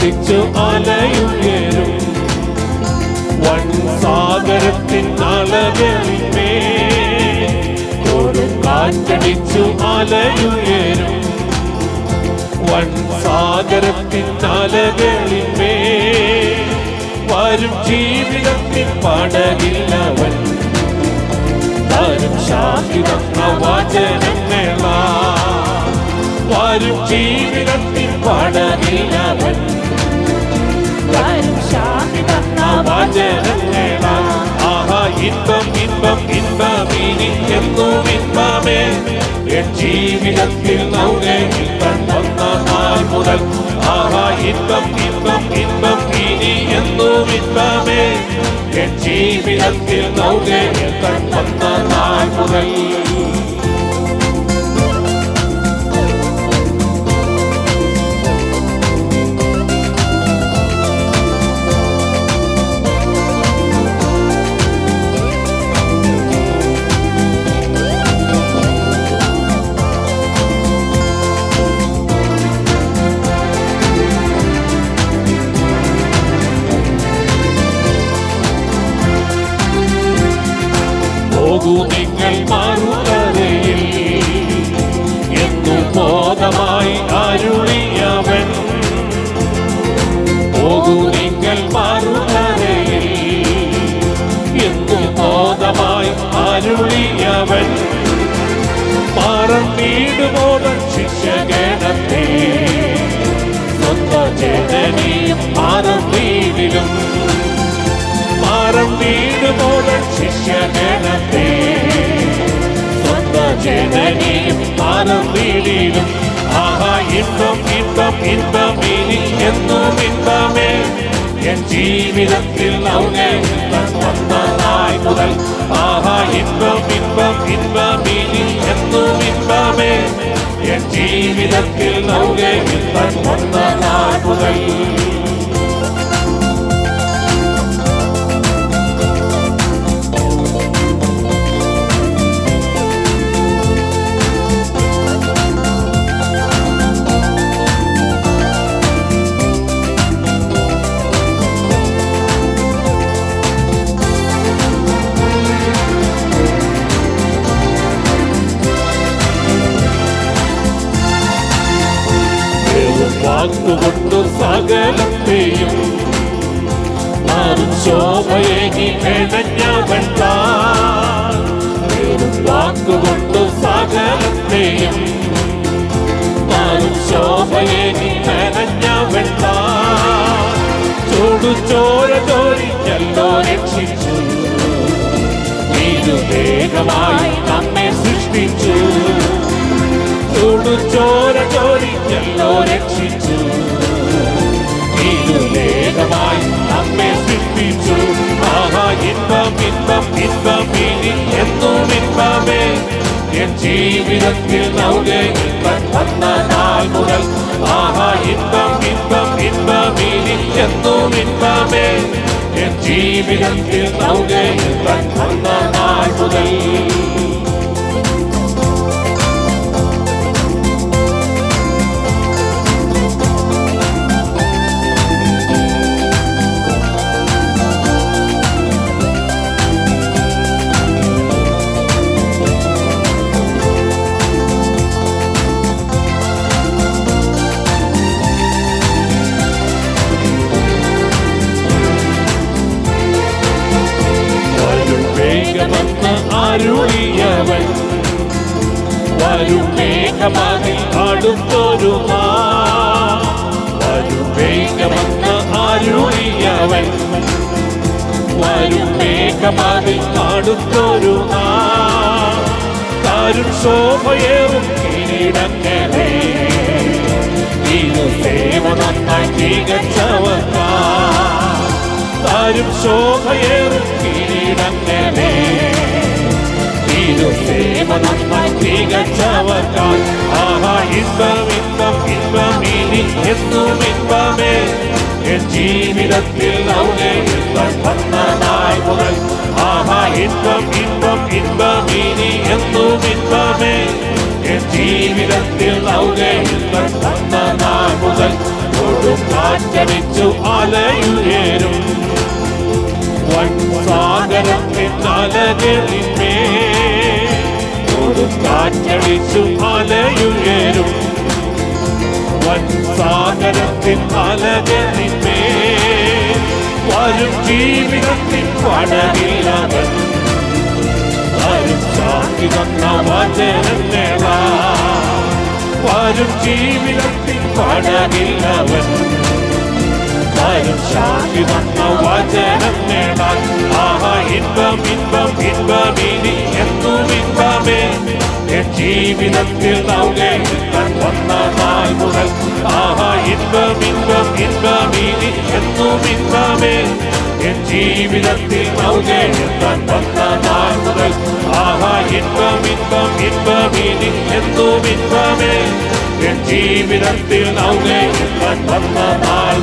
കാറ്റടിച്ചു അലയുയരും വൻ സാഗരത്തിൻ അലകളിന്മേ കാറ്റടിച്ചു അലയുയരും വൻ സാഗരത്തിൻ അലകളിന്മേ വരും ജീവിതത്തിൽ പടകില്ലവൻ വരും ശാന്തി തന്ന വചനങ്ങളാ വരും ജീവിതത്തിൽ പടകില്ലവൻ ആചരണങ്ങളാൽ ആഹാ ഇൻപം ഇൻപം ഇൻപം ഇനിക്കെന്നും ഇൻപമേ. എൻ ജീവിതത്തിൽ നൗകയിൽ കണ്ടുന്ന നാൾ മുതൽ. ആഹാ ഇൻപം ഇൻപം ഇൻപം ഇനി എന്നും ഇൻപമേ. എൻ ജീവിതത്തിൽ നൗകയിൽ കണ്ടുന്ന നാൾ പോകൂ നിങ്ങൾ മറുകരയിൽ എന്നു ബോധമായി അരുളിയവൻ. പോകൂ നിങ്ങൾ മറുകരയിൽ എന്നു ബോധമായി അരുളിയവൻ. മറന്നീടുമോതൻ ശിക്ഷകണത്തെ സ്വന്ത ചേതനയും മറന്നീടിലും മാറം ശിഷ്യഗണത്തെ വീടിലും ആഹാ ഇന്നും ഇമ്പം ഇമ്പം ഇനി എന്നും ഇമ്പമേ എൻ ജീവിതത്തിൽ വന്നതായി മുതൽ. ആഹാ ഇന്നും ഇമ്പം ഇമ്പം ഇനി എന്നും ഇമ്പമേ എൻ ജീവിതത്തിൽ വന്നതായി മുതൽ. വാക്കുകൊണ്ടു സകലത്തെയും മാറും ശോഭയേകി മെനഞ്ഞവൻ താൻ. വാക്കുകൊണ്ടു സകലത്തെയും മാറും ശോഭയേകി മെനഞ്ഞവൻ താൻ. ചൂടു ചോര ചോരിച്ചല്ലോ രക്ഷിച്ചു വേഗമായി നമ്മെ സൃഷ്ടിച്ചു ചൂടു ചോര ചോരിച്ചല്ലോ രക്ഷിച്ചു നമ്മെ സൃഷ്ടിച്ചു ആഹാ ഇൻപം ഇൻപം ഇൻപം ഇനി എന്നും ഇൻപമേ. എൻ ജീവിതത്തിൽ നൗകയിൽ വന്ന നാൾ മുതൽ ആഹാ ഇൻപം ഇൻപം ഇൻപം ഇനി എന്നും ഇൻപമേ. എൻ ജീവിതത്തിൽ നൗകയിൽ വന്ന നാൾ മുതൽ അരുളിയവൻ വരും വേഗമതിൽ അടുത്തൊരു. വരും വേഗമെന്ന് അരുളിയവൻ വരും വേഗമതിൽ അടുത്തൊരു. തരും ശോഭയേറും കിരീടങ്ങളെ. ഇത് സേവ നന്നായി തികച്ചവർക്കാ താരും ശോഭയേറും കിരീടങ്ങളെ. செய்து சேவனம் மிகச்சவர்கால் ஆஹா இன்பம் இன்பம் இன்பம் இனி என்னும் இன்பமே என் ஜீவிதத்தில் அவனே இன்பம் பண்ணனாய் முதல் ஆஹா இன்பம் இன்பம் இன்பம் இனி என்னும் இன்பமே என் ஜீவிதத்தில் அவனே இன்பம் பண்ணனாய் முதல் ഒരു കാറ്റടിച്ചു അലയുയരും വൻ സാഗരത്തിൻ അലകളിന്മേ കൊടുക്കാറ്റടിച്ചു അലയുയരും വൻ സാഗരത്തിൻ അലകരിമേ വരും ജീവിതത്തിൻ പടകിലവൻ വരും സാക്ഷി തന്ന വചനങ്ങളാ വരും ജീവിതത്തിൻ പടകിലവൻ വരും ശാന്തി തന്ന വചനം നേടാൻ. ആഹ ഇൻപം ഇൻപം ഇൻപം ഇനി എന്നും ഇൻപമേ എൻ ജീവിതത്തിൽ നൗകെ വന്ന നാൾ മുതൽ. ആഹാ ഇൻപം ഇൻപം ഇൻപം ഇനി എന്നും ഇൻപമേ എൻ ജീവിതത്തിൽ നൗകെ വന്ന നാൾ മുതൽ. ആഹാ ഇൻപം ഇൻപം ഇൻപം ഇനി എന്നും ഇൻപമേ എൻ ജീവിതത്തിൽ നൗകെ വന്ന നാൾ